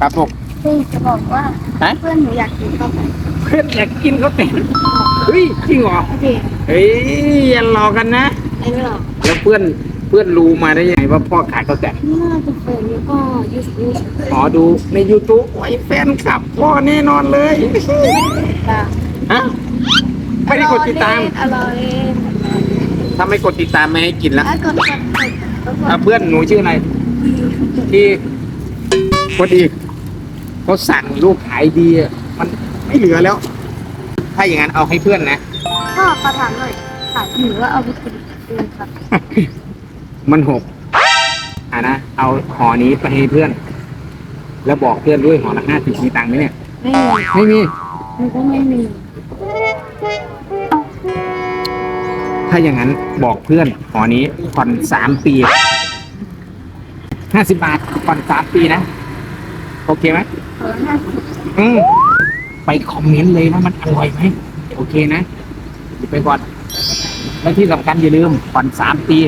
ครับลูกคือจะบอกว่าฮะเพื่อนหนูอยากกินข้าวผัดเพื่อนอยากกินข้าวแตนเฮ้ยจริงเหรอจริงเฮ้ยอย่าหลอกกันนะไอ้ไม่หรอกแล้วเพื่อนเพื่อนรู้มาได้ยังไงว่าพ่อขายข้าวแตนน่าจะเปิดแล้วก็ยูทูบอ๋อดูใน YouTube โอ้ยแฟนคลับพ่อแน่นอนเลยค่ะฮะไม่ได้กดติดตามอร่อยถ้าไม่กดติดตามไม่ให้กินละแล้วกดกดกดกดอะเพื่อนหนูชื่ออะไรที่ คนอีกเขาสั่งลูกขายดีอะมันไม่เหลือแล้ว ถ้าอย่างนั้นเอาให้เพื่อนนะ พ่อขอถามหน่อยขายหนูว่าเอาไปกินเองครับมันหกอะนะ เอาห่อนี้ไปให้เพื่อน แล้วบอกเพื่อนด้วยห่อละห้าสิบมีตังค์ไหมเนี่ย ไม่มีไม่มี หนูก็ไม่มีถ้าอย่างนั้นบอกเพื่อนห่อนี้ผ่อนสามปีห้าสิบบาทผ่อนสามปีนะ โอเคไหมขอห้าสิบอืมไปคอมเมนต์เลยว่ามันอร่อยไหมโอเคนะไปก่อนแล้วที่สำคัญอย่าลืมผ่อนสามปี